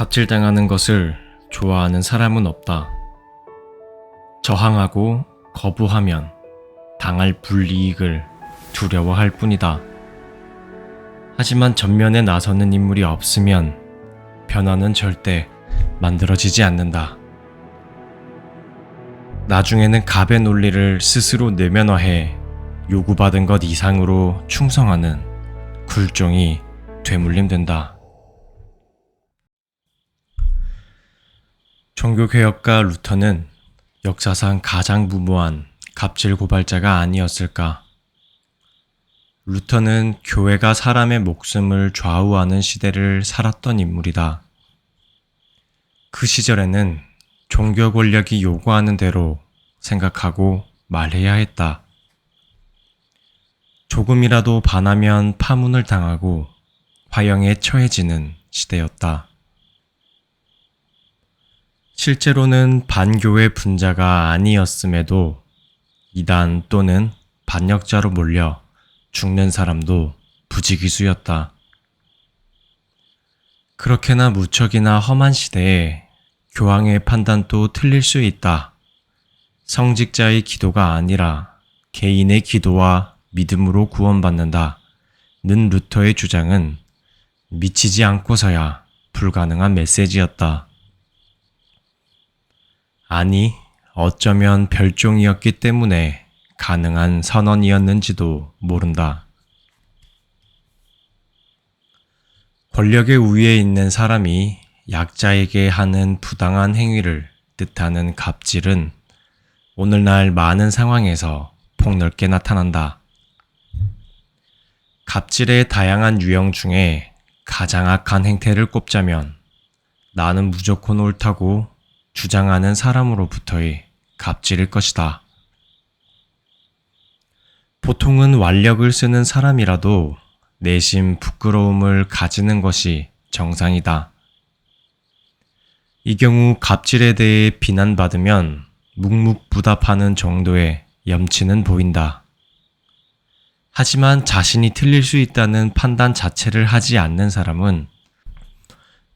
갑질당하는 것을 좋아하는 사람은 없다. 저항하고 거부하면 당할 불이익을 두려워할 뿐이다. 하지만 전면에 나서는 인물이 없으면 변화는 절대 만들어지지 않는다. 나중에는 갑의 논리를 스스로 내면화해 요구받은 것 이상으로 충성하는 굴종이 되물림된다. 종교개혁가 루터는 역사상 가장 무모한 갑질 고발자가 아니었을까. 루터는 교회가 사람의 목숨을 좌우하는 시대를 살았던 인물이다. 그 시절에는 종교 권력이 요구하는 대로 생각하고 말해야 했다. 조금이라도 반하면 파문을 당하고 화형에 처해지는 시대였다. 실제로는 반교회 분자가 아니었음에도 이단 또는 반역자로 몰려 죽는 사람도 부지기수였다. 그렇게나 무척이나 험한 시대에 교황의 판단도 틀릴 수 있다. 성직자의 기도가 아니라 개인의 기도와 믿음으로 구원받는다. 는 루터의 주장은 미치지 않고서야 불가능한 메시지였다. 아니, 어쩌면 별종이었기 때문에 가능한 선언이었는지도 모른다. 권력의 우위에 있는 사람이 약자에게 하는 부당한 행위를 뜻하는 갑질은 오늘날 많은 상황에서 폭넓게 나타난다. 갑질의 다양한 유형 중에 가장 악한 행태를 꼽자면 나는 무조건 옳다고 주장하는 사람으로부터의 갑질일 것이다. 보통은 완력을 쓰는 사람이라도 내심 부끄러움을 가지는 것이 정상이다. 이 경우 갑질에 대해 비난받으면 묵묵부답하는 정도의 염치는 보인다. 하지만 자신이 틀릴 수 있다는 판단 자체를 하지 않는 사람은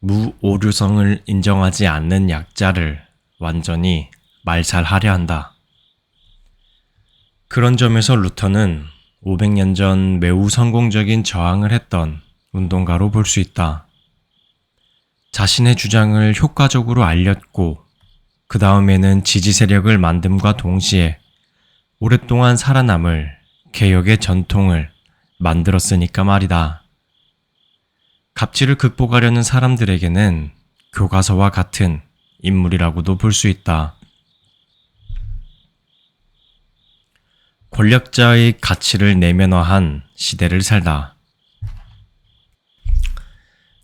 무오류성을 인정하지 않는 약자를 완전히 말살하려 한다. 그런 점에서 루터는 500년 전 매우 성공적인 저항을 했던 운동가로 볼 수 있다. 자신의 주장을 효과적으로 알렸고, 그 다음에는 지지 세력을 만듦과 동시에 오랫동안 살아남을 개혁의 전통을 만들었으니까 말이다. 갑질을 극복하려는 사람들에게는 교과서와 같은 인물이라고도 볼 수 있다. 권력자의 가치를 내면화한 시대를 살다.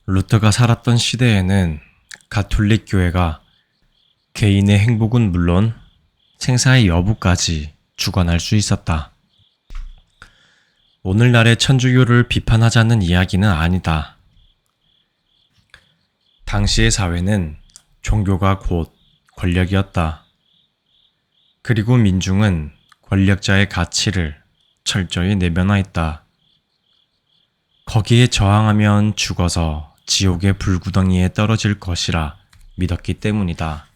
루터가 살았던 시대에는 가톨릭 교회가 개인의 행복은 물론 생사의 여부까지 주관할 수 있었다. 오늘날의 천주교를 비판하자는 이야기는 아니다. 당시의 사회는 종교가 곧 권력이었다. 그리고 민중은 권력자의 가치를 철저히 내면화했다. 거기에 저항하면 죽어서 지옥의 불구덩이에 떨어질 것이라 믿었기 때문이다.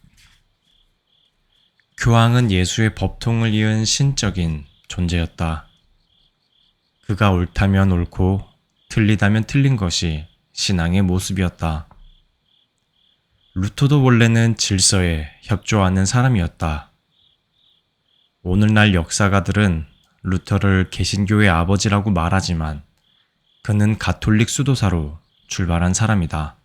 교황은 예수의 법통을 이은 신적인 존재였다. 그가 옳다면 옳고 틀리다면 틀린 것이 신앙의 모습이었다. 루터도 원래는 질서에 협조하는 사람이었다. 오늘날 역사가들은 루터를 개신교의 아버지라고 말하지만 그는 가톨릭 수도사로 출발한 사람이다.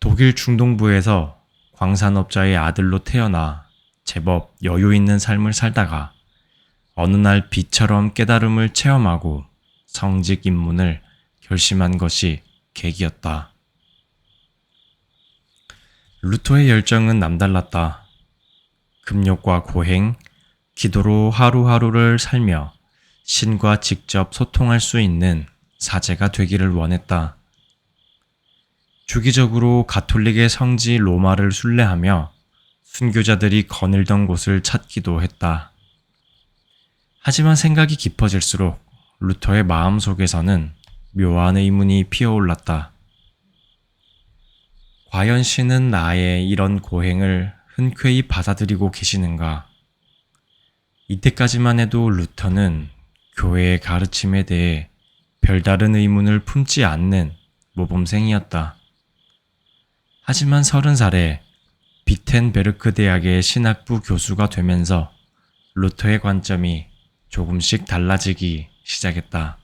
독일 중동부에서 광산업자의 아들로 태어나 제법 여유 있는 삶을 살다가 어느 날 비처럼 깨달음을 체험하고 성직 입문을 결심한 것이 계기였다. 루터의 열정은 남달랐다. 금욕과 고행, 기도로 하루하루를 살며 신과 직접 소통할 수 있는 사제가 되기를 원했다. 주기적으로 가톨릭의 성지 로마를 순례하며 순교자들이 거닐던 곳을 찾기도 했다. 하지만 생각이 깊어질수록 루터의 마음 속에서는 묘한 의문이 피어올랐다. 과연 신은 나의 이런 고행을 흔쾌히 받아들이고 계시는가? 이때까지만 해도 루터는 교회의 가르침에 대해 별다른 의문을 품지 않는 모범생이었다. 하지만 서른 살에 비텐베르크 대학의 신학부 교수가 되면서 루터의 관점이 조금씩 달라지기 시작했다.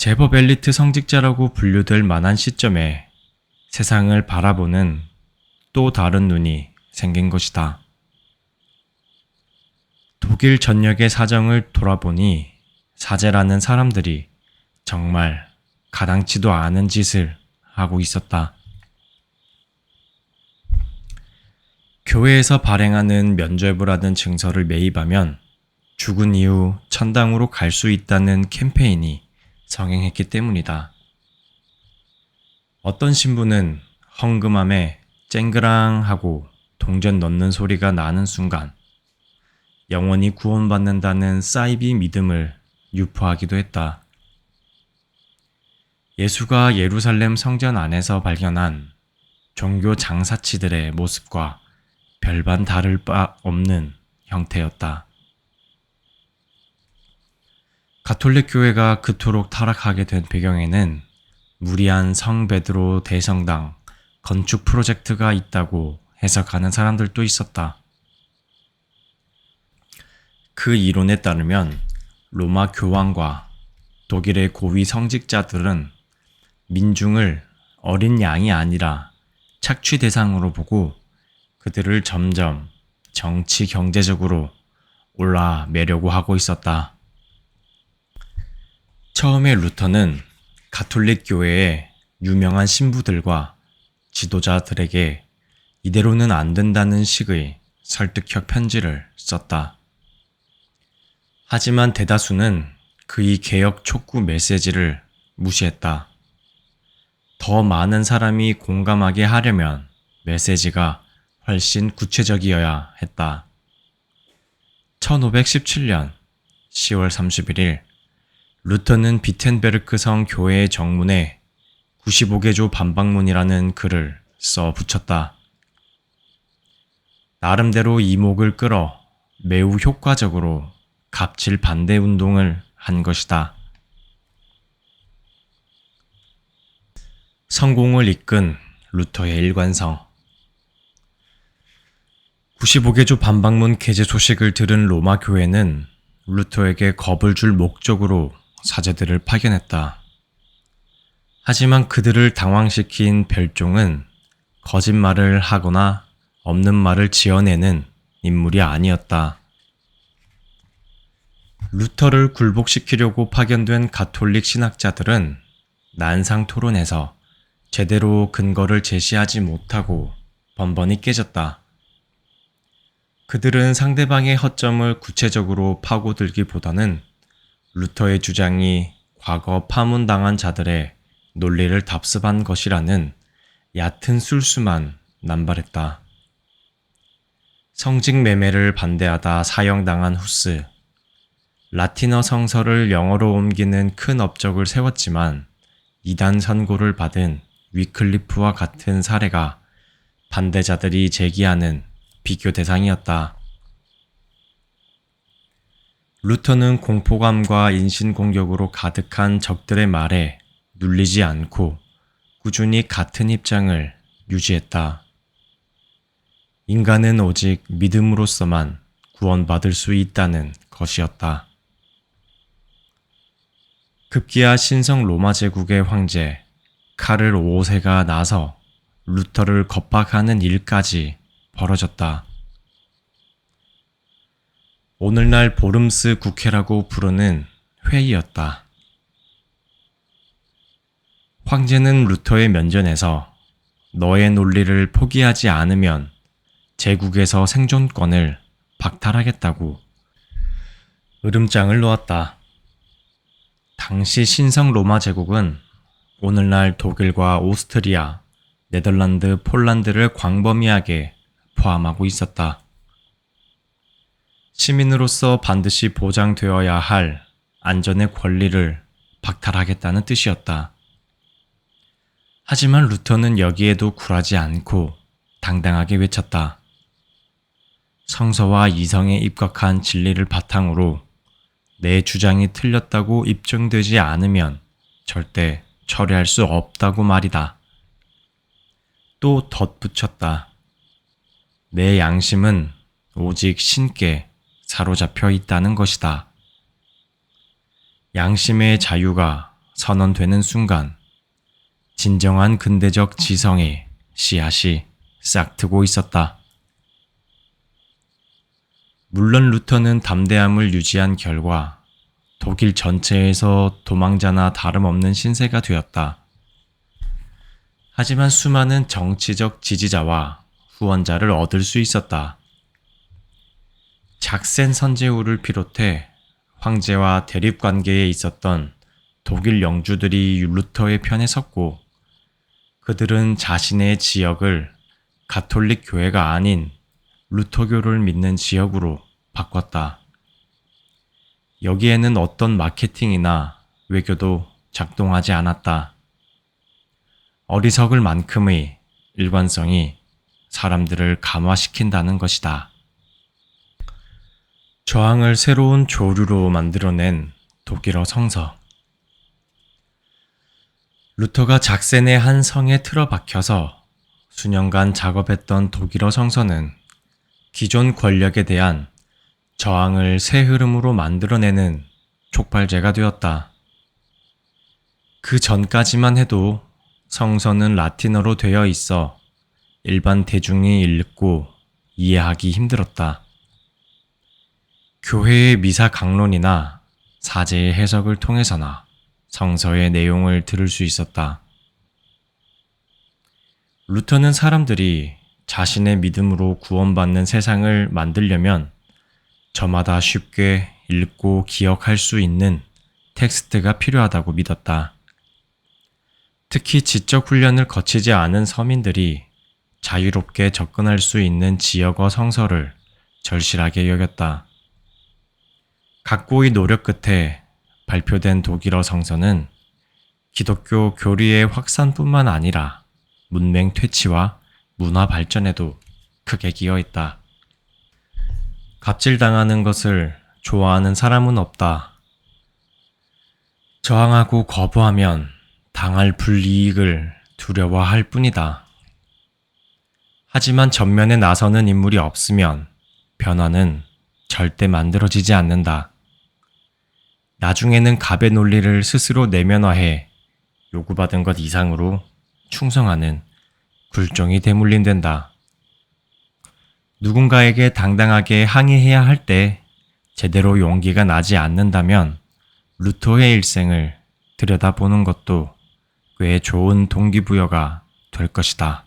제법 엘리트 성직자라고 분류될 만한 시점에 세상을 바라보는 또 다른 눈이 생긴 것이다. 독일 전역의 사정을 돌아보니 사제라는 사람들이 정말 가당치도 않은 짓을 하고 있었다. 교회에서 발행하는 면죄부라는 증서를 매입하면 죽은 이후 천당으로 갈 수 있다는 캠페인이 성행했기 때문이다. 어떤 신부는 헝금함에 쨍그랑 하고 동전 넣는 소리가 나는 순간 영원히 구원받는다는 사이비 믿음을 유포하기도 했다. 예수가 예루살렘 성전 안에서 발견한 종교 장사치들의 모습과 별반 다를 바 없는 형태였다. 가톨릭 교회가 그토록 타락하게 된 배경에는 무리한 성 베드로 대성당 건축 프로젝트가 있다고 해석하는 사람들도 있었다. 그 이론에 따르면 로마 교황과 독일의 고위 성직자들은 민중을 어린 양이 아니라 착취 대상으로 보고 그들을 점점 정치 경제적으로 올라매려고 하고 있었다. 처음에 루터는 가톨릭 교회의 유명한 신부들과 지도자들에게 이대로는 안 된다는 식의 설득형 편지를 썼다. 하지만 대다수는 그의 개혁 촉구 메시지를 무시했다. 더 많은 사람이 공감하게 하려면 메시지가 훨씬 구체적이어야 했다. 1517년 10월 31일 루터는 비텐베르크 성 교회의 정문에 95개조 반박문이라는 글을 써 붙였다. 나름대로 이목을 끌어 매우 효과적으로 갑질 반대 운동을 한 것이다. 성공을 이끈 루터의 일관성. 95개조 반박문 개제 소식을 들은 로마 교회는 루터에게 겁을 줄 목적으로 사제들을 파견했다. 하지만 그들을 당황시킨 별종은 거짓말을 하거나 없는 말을 지어내는 인물이 아니었다. 루터를 굴복시키려고 파견된 가톨릭 신학자들은 난상 토론에서 제대로 근거를 제시하지 못하고 번번이 깨졌다. 그들은 상대방의 허점을 구체적으로 파고들기보다는 루터의 주장이 과거 파문당한 자들의 논리를 답습한 것이라는 얕은 술수만 남발했다. 성직 매매를 반대하다 사형당한 후스, 라틴어 성서를 영어로 옮기는 큰 업적을 세웠지만 이단 선고를 받은 위클리프와 같은 사례가 반대자들이 제기하는 비교 대상이었다. 루터는 공포감과 인신공격으로 가득한 적들의 말에 눌리지 않고 꾸준히 같은 입장을 유지했다. 인간은 오직 믿음으로서만 구원받을 수 있다는 것이었다. 급기야 신성 로마 제국의 황제 카를 5세가 나서 루터를 겁박하는 일까지 벌어졌다. 오늘날 보름스 국회라고 부르는 회의였다. 황제는 루터의 면전에서 너의 논리를 포기하지 않으면 제국에서 생존권을 박탈하겠다고 으름장을 놓았다. 당시 신성 로마 제국은 오늘날 독일과 오스트리아, 네덜란드, 폴란드를 광범위하게 포함하고 있었다. 시민으로서 반드시 보장되어야 할 안전의 권리를 박탈하겠다는 뜻이었다. 하지만 루터는 여기에도 굴하지 않고 당당하게 외쳤다. 성서와 이성에 입각한 진리를 바탕으로 내 주장이 틀렸다고 입증되지 않으면 절대 처리할 수 없다고 말이다. 또 덧붙였다. 내 양심은 오직 신께 사로잡혀 있다는 것이다. 양심의 자유가 선언되는 순간 진정한 근대적 지성의 씨앗이 싹트고 있었다. 물론 루터는 담대함을 유지한 결과 독일 전체에서 도망자나 다름없는 신세가 되었다. 하지만 수많은 정치적 지지자와 후원자를 얻을 수 있었다. 작센 선제우를 비롯해 황제와 대립 관계에 있었던 독일 영주들이 루터의 편에 섰고 그들은 자신의 지역을 가톨릭 교회가 아닌 루터교를 믿는 지역으로 바꿨다. 여기에는 어떤 마케팅이나 외교도 작동하지 않았다. 어리석을 만큼의 일관성이 사람들을 감화시킨다는 것이다. 저항을 새로운 조류로 만들어낸 독일어 성서. 루터가 작센의 한 성에 틀어박혀서 수년간 작업했던 독일어 성서는 기존 권력에 대한 저항을 새 흐름으로 만들어내는 촉발제가 되었다. 그 전까지만 해도 성서는 라틴어로 되어 있어 일반 대중이 읽고 이해하기 힘들었다. 교회의 미사 강론이나 사제의 해석을 통해서나 성서의 내용을 들을 수 있었다. 루터는 사람들이 자신의 믿음으로 구원받는 세상을 만들려면 저마다 쉽게 읽고 기억할 수 있는 텍스트가 필요하다고 믿었다. 특히 지적 훈련을 거치지 않은 서민들이 자유롭게 접근할 수 있는 지역어 성서를 절실하게 여겼다. 각고의 노력 끝에 발표된 독일어 성서는 기독교 교리의 확산뿐만 아니라 문맹 퇴치와 문화 발전에도 크게 기여 있다. 갑질당하는 것을 좋아하는 사람은 없다. 저항하고 거부하면 당할 불이익을 두려워할 뿐이다. 하지만 전면에 나서는 인물이 없으면 변화는 절대 만들어지지 않는다. 나중에는 갑의 논리를 스스로 내면화해 요구받은 것 이상으로 충성하는 굴종이 대물림된다. 누군가에게 당당하게 항의해야 할 때 제대로 용기가 나지 않는다면 루터의 일생을 들여다보는 것도 꽤 좋은 동기부여가 될 것이다.